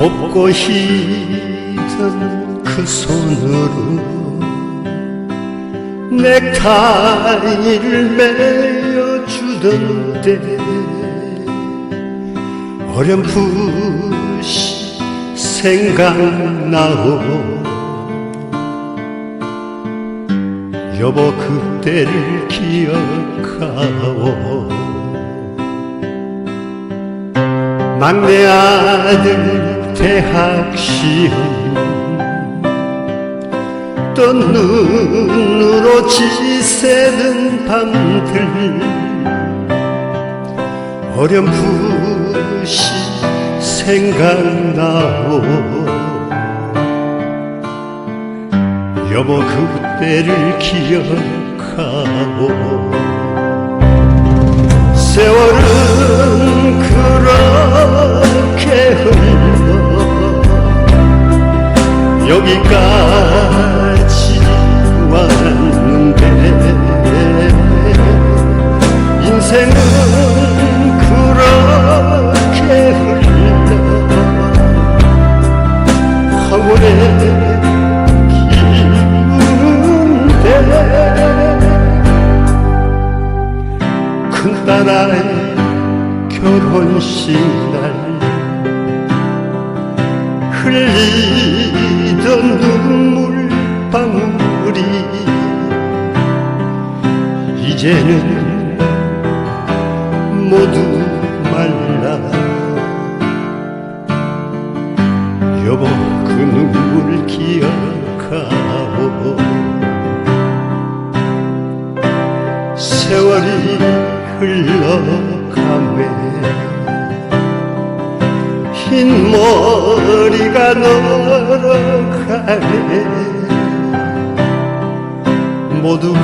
곱고 희던 그 손으로 넥타이를 매어주던데 어렴풋이 생각나오. 여보 그때를 기억하오. 막내 아들 대학 시험. 또 눈으로 지새는 밤들 어렴풋이 생각나오. 여보 그때를 기억하오. 세월은 여기까지 왔는데 인생은 그렇게 흘러 황홀해 기운데 큰 딸아의 결혼식 날 흘리 던 눈물 방울이 이제는 모두 말라. 여보 그 눈물 기억하오. 세월이 흘러가네 흰 머리가 널어가네 모두가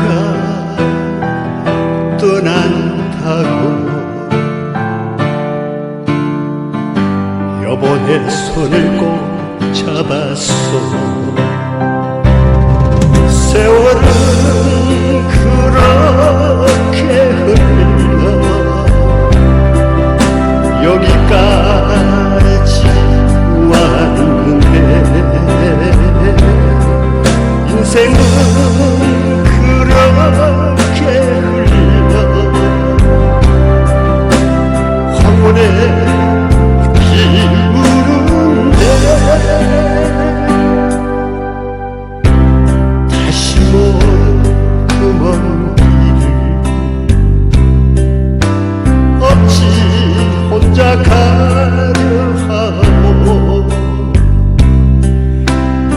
떠난다고. 여보 내 손을 꼭 잡았어 세월은 그렇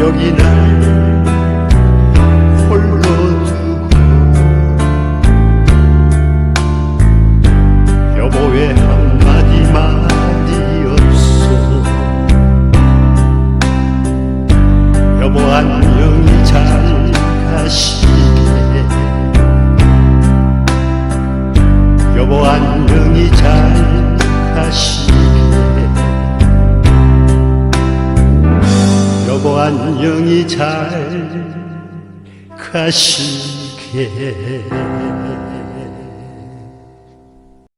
여기 날 홀로 두고 여보의 한마디 말이 없어 여보 안녕히 잘 가시게. 여보 안녕히 잘 가시게 여보 안녕히 잘 가시게